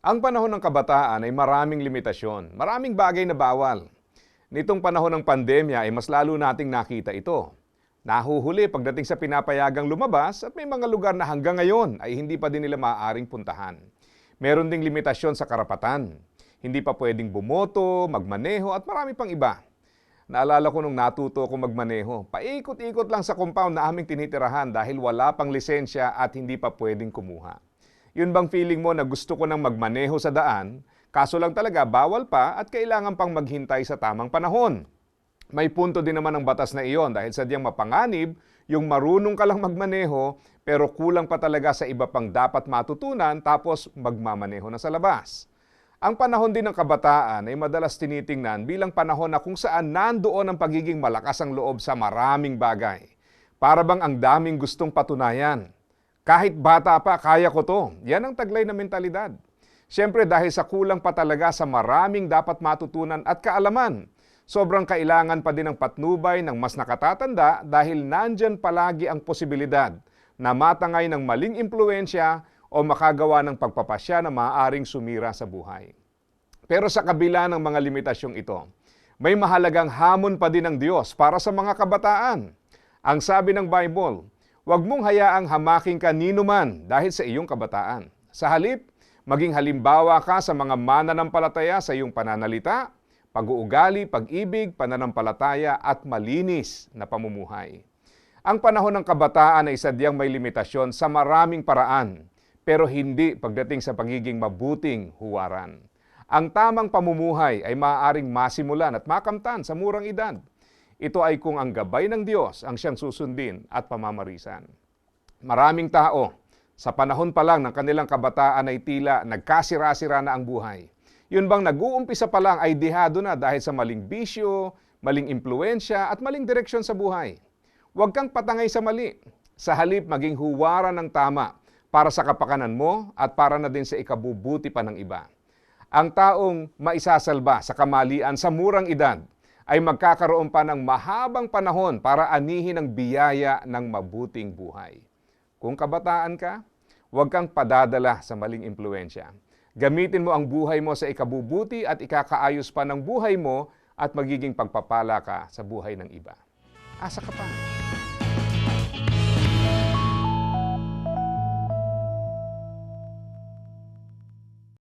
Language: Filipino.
Ang panahon ng kabataan ay maraming limitasyon, maraming bagay na bawal. Nitong panahon ng pandemya ay mas lalo nating nakita ito. Nahuhuli pagdating sa pinapayagang lumabas at may mga lugar na hanggang ngayon ay hindi pa din nila maaaring puntahan. Meron ding limitasyon sa karapatan. Hindi pa pwedeng bumoto, magmaneho at marami pang iba. Naalala ko nung natuto ako magmaneho, paikot-ikot lang sa compound na aming tinitirahan dahil wala pang lisensya at hindi pa pwedeng kumuha. Yun bang feeling mo na gusto ko nang magmaneho sa daan, kaso lang talaga bawal pa at kailangan pang maghintay sa tamang panahon? May punto din naman ang batas na iyon dahil sadyang mapanganib yung marunong ka lang magmaneho pero kulang pa talaga sa iba pang dapat matutunan tapos magmamaneho na sa labas. Ang panahon din ng kabataan ay madalas tinitingnan bilang panahon na kung saan nandoon ang pagiging malakas ang loob sa maraming bagay. Para bang ang daming gustong patunayan. Kahit bata pa, kaya ko to. Yan ang taglay na mentalidad. Siyempre dahil sa kulang pa talaga sa maraming dapat matutunan at kaalaman, sobrang kailangan pa din ng patnubay ng mas nakatatanda dahil nandyan palagi ang posibilidad na matangay ng maling impluensya o makagawa ng pagpapasya na maaaring sumira sa buhay. Pero sa kabila ng mga limitasyong ito, may mahalagang hamon pa din ng Diyos para sa mga kabataan. Ang sabi ng Bible, huwag mong hayaang hamaking kanino man dahil sa iyong kabataan. Sa halip, maging halimbawa ka sa mga mananampalataya sa iyong pananalita, pag-uugali, pag-ibig, pananampalataya at malinis na pamumuhay. Ang panahon ng kabataan ay sadyang may limitasyon sa maraming paraan, pero hindi pagdating sa pagiging mabuting huwaran. Ang tamang pamumuhay ay maaaring masimulan at makamtan sa murang edad. Ito ay kung ang gabay ng Diyos ang siyang susundin at pamamarisan. Maraming tao, sa panahon pa lang ng kanilang kabataan ay tila nagkasira-sira na ang buhay. Yun bang nag-uumpisa pa lang ay dihado na dahil sa maling bisyo, maling impluensya at maling direksyon sa buhay. Huwag kang patangay sa mali. Sa halip maging huwaran ng tama para sa kapakanan mo at para na din sa ikabubuti pa ng iba. Ang taong maisasalba sa kamalian sa murang edad ay magkakaroon pa ng mahabang panahon para anihin ang biyaya ng mabuting buhay. Kung kabataan ka, huwag kang padadala sa maling impluensya. Gamitin mo ang buhay mo sa ikabubuti at ikakaayos pa ng buhay mo at magiging pagpapala ka sa buhay ng iba. Asa ka pa.